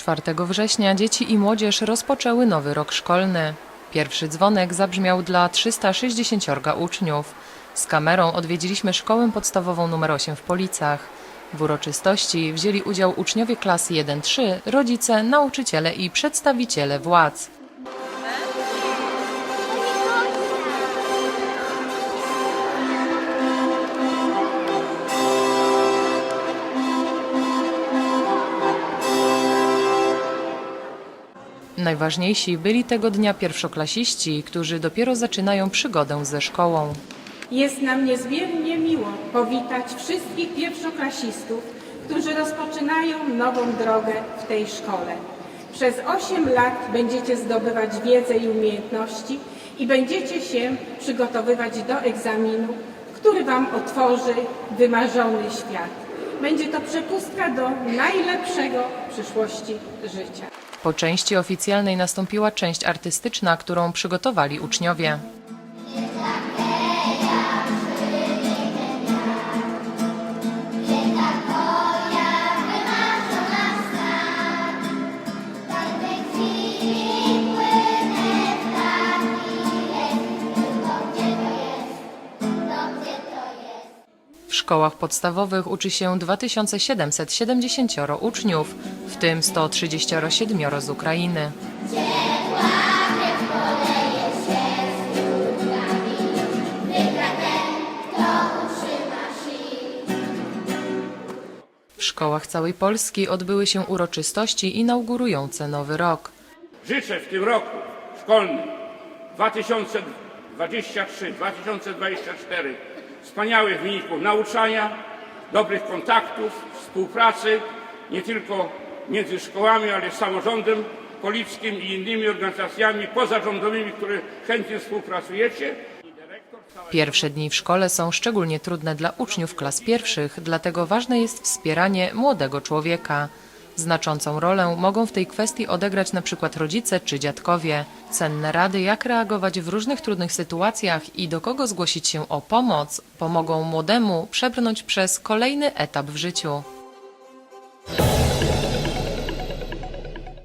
4 września dzieci i młodzież rozpoczęły nowy rok szkolny. Pierwszy dzwonek zabrzmiał dla 360 uczniów. Z kamerą odwiedziliśmy szkołę podstawową nr 8 w Policach. W uroczystości wzięli udział uczniowie klas 1-3, rodzice, nauczyciele i przedstawiciele władz. Najważniejsi byli tego dnia pierwszoklasiści, którzy dopiero zaczynają przygodę ze szkołą. Jest nam niezmiernie miło powitać wszystkich pierwszoklasistów, którzy rozpoczynają nową drogę w tej szkole. Przez 8 lat będziecie zdobywać wiedzę i umiejętności i będziecie się przygotowywać do egzaminu, który Wam otworzy wymarzony świat. Będzie to przepustka do najlepszego przyszłości życia. Po części oficjalnej nastąpiła część artystyczna, którą przygotowali uczniowie. W szkołach podstawowych uczy się 2770 uczniów, w tym 137 z Ukrainy. W szkołach całej Polski odbyły się uroczystości inaugurujące nowy rok. Życzę w tym roku szkolnym 2023-2024 wspaniałych wyników nauczania, dobrych kontaktów, współpracy nie tylko między szkołami, ale samorządem polickim i innymi organizacjami pozarządowymi, które chętnie współpracujecie. Pierwsze dni w szkole są szczególnie trudne dla uczniów klas pierwszych, dlatego ważne jest wspieranie młodego człowieka. Znaczącą rolę mogą w tej kwestii odegrać na przykład rodzice czy dziadkowie. Cenne rady, jak reagować w różnych trudnych sytuacjach i do kogo zgłosić się o pomoc, pomogą młodemu przebrnąć przez kolejny etap w życiu.